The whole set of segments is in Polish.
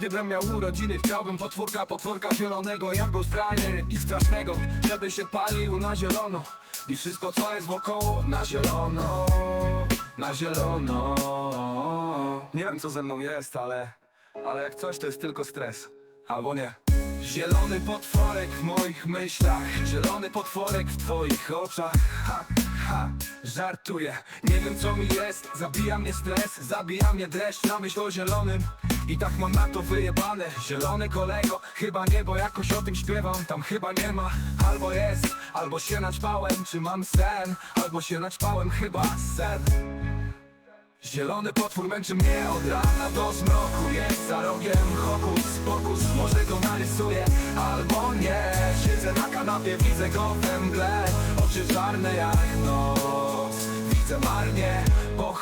Gdybym miał urodziny, chciałbym potwórka, potwórka zielonego Jak go strajny i strasznego Żeby się palił na zielono. I wszystko co jest wokoło na zielono Na zielono. Nie wiem co ze mną jest, ale Ale jak coś to jest tylko stres. Albo nie. Zielony potworek w moich myślach Zielony potworek w twoich oczach. Ha, ha, Żartuję, nie wiem co mi jest Zabija mnie stres, zabija mnie deszcz. Na myśl o zielonym i tak mam na to wyjebane. Zielony kolego, chyba nie, bo jakoś o tym śpiewam. Tam chyba nie ma, albo jest Albo się naćpałem, czy mam sen Albo się naćpałem, chyba sen. Zielony potwór męczy mnie od rana do zmroku. Jest za rogiem hokus pokus. Może go narysuję albo nie. Siedzę na kanapie, widzę go we mgle. Oczy czarne jak noc Widzę bo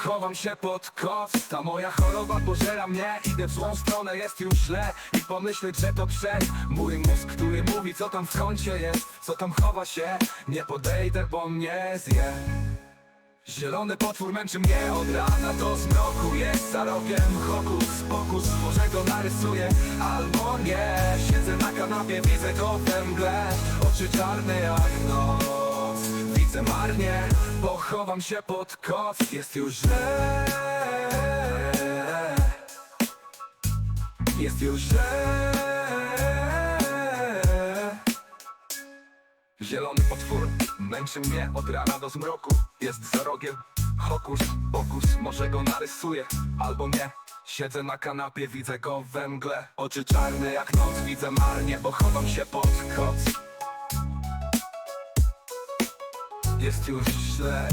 chowam się pod koc Ta moja choroba pożera mnie. Idę w złą stronę, jest już źle. I pomyśleć, że to przez mój mózg Który mówi co tam w kącie jest Co tam chowa się Nie podejdę, bo mnie zje. Zielony potwór męczy mnie od rana do zmroku. Jest za rogiem hokus pokus. Może go narysuję albo nie. Siedzę na kanapie, widzę go we mgle. Oczy czarne jak noc. Widzę marnie, bo chowam się pod koc. Jest już źle. Jest już źle. Zielony potwór męczy mnie od rana do zmroku. Jest za rogiem. Hokus pokus Może go narysuję. Albo nie. Siedzę na kanapie, widzę go we mgle. Oczy czarne jak noc, widzę marnie Bo chowam się pod koc jest już źle.